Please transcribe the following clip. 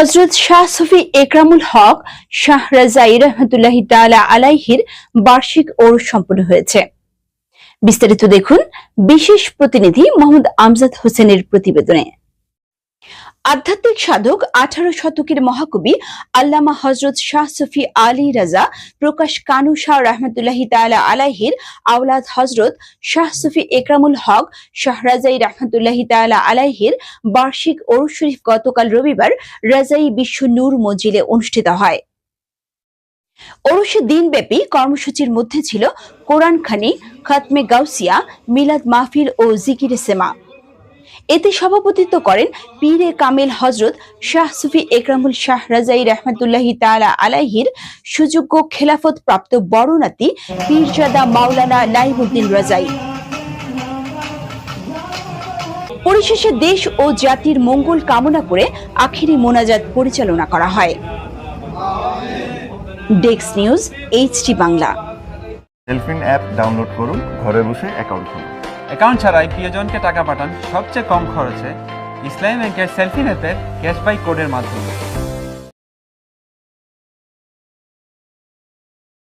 হজরত শাহ সফি একরামুল হক শাহ রাজাই রহমতুল্লাহ তালা আলাইহির বার্ষিক ওর সম্পন্ন হয়েছে। বিস্তারিত দেখুন বিশেষ প্রতিনিধি মোহাম্মদ আমজাদ হোসেনের প্রতিবেদনে। আধ্যাত্মিক সাধক আঠারো শতকের মহাকবি আল্লামা হজরত শাহ সুফি আলী রাজা প্রকাশ কানু শাহ রহমতুল্লাহি তালা আলাইহির আওলাদ হজরত শাহ সুফি একরামুল হক শাহরাজাই রহমতুল্লাহি তালা আলাইহির বার্ষিক ওরস শরীফ গতকাল রবিবার রাজাই বিশ্ব নূর মজিলে অনুষ্ঠিত হয়। ওরসে দিনব্যাপী কর্মসূচির মধ্যে ছিল কোরআন খানি খাতমে গাউসিয়া, মিলাদ মাহফিল ও জিকিরে সেমা এতে সভাপতিত্ব করেন পীরে কামিল হজরত শাহ সুফি একরামুল শাহ রাজাই রহমতুল্লাহি তালা আলাইহির সুযোগ্য খেলাফত প্রাপ্ত বড় নাতি পীরজাদা মাওলানা নাইমুদ্দিন রাজাই। পরিশেষে দেশ ও জাতির মঙ্গল কামনা করে আখিরি মোনাজাত পরিচালনা করা হয়। ডেক্স নিউজ এইচটি বাংলা। সেলফিন অ্যাপ ডাউনলোড করুন, ঘরে বসে অ্যাকাউন্ট খুলুন। অ্যাকাউন্ট ছাড়াই প্রিয়জনকে টাকা পাঠান সবচেয়ে কম খরচে। ইসলামী ব্যাংকের সেলফি নেতের ক্যাশ বাই কোডের মাধ্যমে।